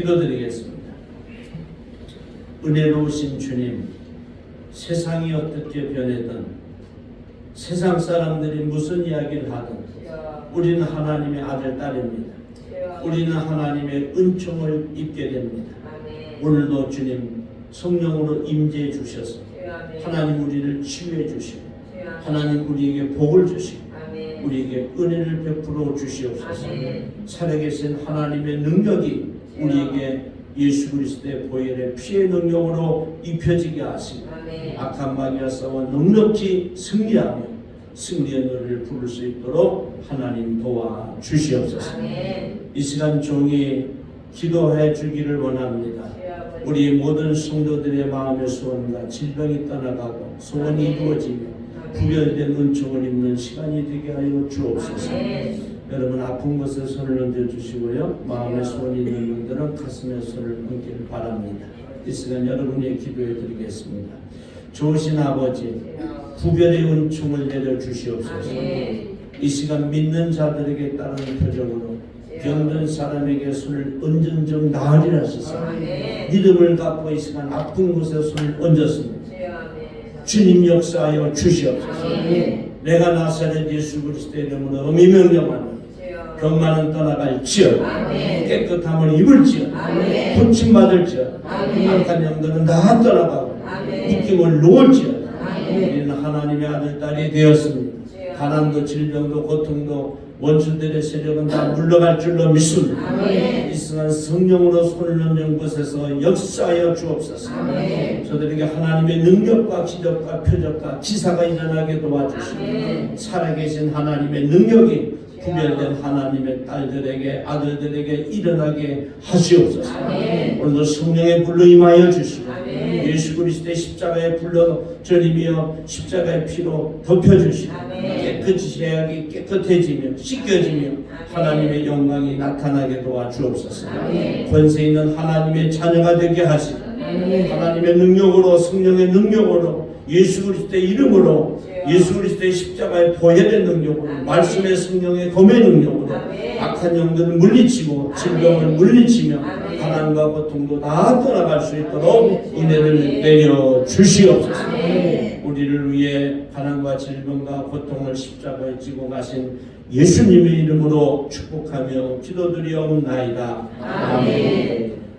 기도드리겠습니다. 은혜로우신 주님, 세상이 어떻게 변해든 세상 사람들이 무슨 이야기를 하든 우리는 하나님의 아들 딸입니다. 우리는 하나님의 은총을 입게 됩니다. 오늘도 주님 성령으로 임재해 주셔서 하나님 우리를 치유해 주시고 하나님 우리에게 복을 주시고 우리에게 은혜를 베풀어 주시옵소서. 살아계신 하나님의 능력이 우리에게 예수 그리스도의 보혈의 피의 능력으로 입혀지게 하시고 악한 마귀와 싸워 넉넉히 승리하며 승리의 노래를 부를 수 있도록 하나님 도와 주시옵소서. 이 시간 종이 기도해 주기를 원합니다. 우리 모든 성도들의 마음의 소원과 질병이 떠나가고 소원이 이루어지며 구별된 은총을 입는 시간이 되게 하여 주옵소서. 여러분 아픈 곳에 손을 얹어 주시고요. 마음의 소원이 있는 분들은 가슴에 손을 얹기를 바랍니다. 이 시간 여러분의 기도해 드리겠습니다. 좋으신 아버지, 구별의 은총을 내려 주시옵소서. 이 시간 믿는 자들에게 따르는 표정으로 병든 사람에게 손을 얹은 적 나으리라 하소서. 믿음을 갖고 이 시간 아픈 곳에 손을 얹었습니다. 주님 역사하여 주시옵소서. 내가 나사렛 예수 그리스도의 이름으로 엄히 명령하노니 병만은 떠나갈지어 깨끗함을 입을지어 고침받을지어 악한 영들은 다 떠나가고 묶임을 놓을지어 우리는 하나님의 아들 딸이 되었습니다. 가난도 질병도 고통도 원수들의 세력은 다 물러갈 줄로 믿습니다. 이 시간 성령으로 손을 얹은 곳에서 역사하여 주옵소서. 저들에게 하나님의 능력과 기적과 표적과 기사가 일어나게 도와주시고 살아계신 하나님의 능력이 구별된 하나님의 딸들에게 아들들에게 일어나게 하시옵소서. 오늘도 성령의 불로 임하여 주시고 예수 그리스도의 십자가의 불로 저리며 십자가의 피로 덮여 주시고 깨끗이 해야기 깨끗해지며 씻겨지며 하나님의 영광이 나타나게 도와주옵소서. 권세 있는 하나님의 자녀가 되게 하시고 하나님의 능력으로 성령의 능력으로 예수 그리스도의 이름으로 예수 그리스도의 십자가의 보혈의 능력으로 말씀의 성령의 검의 능력으로 악한 영들을 물리치고 질병을 물리치며 가난과 고통도 다 떠나갈 수 있도록 은혜를 내려 주시옵소서. 우리를 위해 가난과 질병과 고통을 십자가에 지고 가신 예수님의 이름으로 축복하며 기도드리옵나이다. 아멘.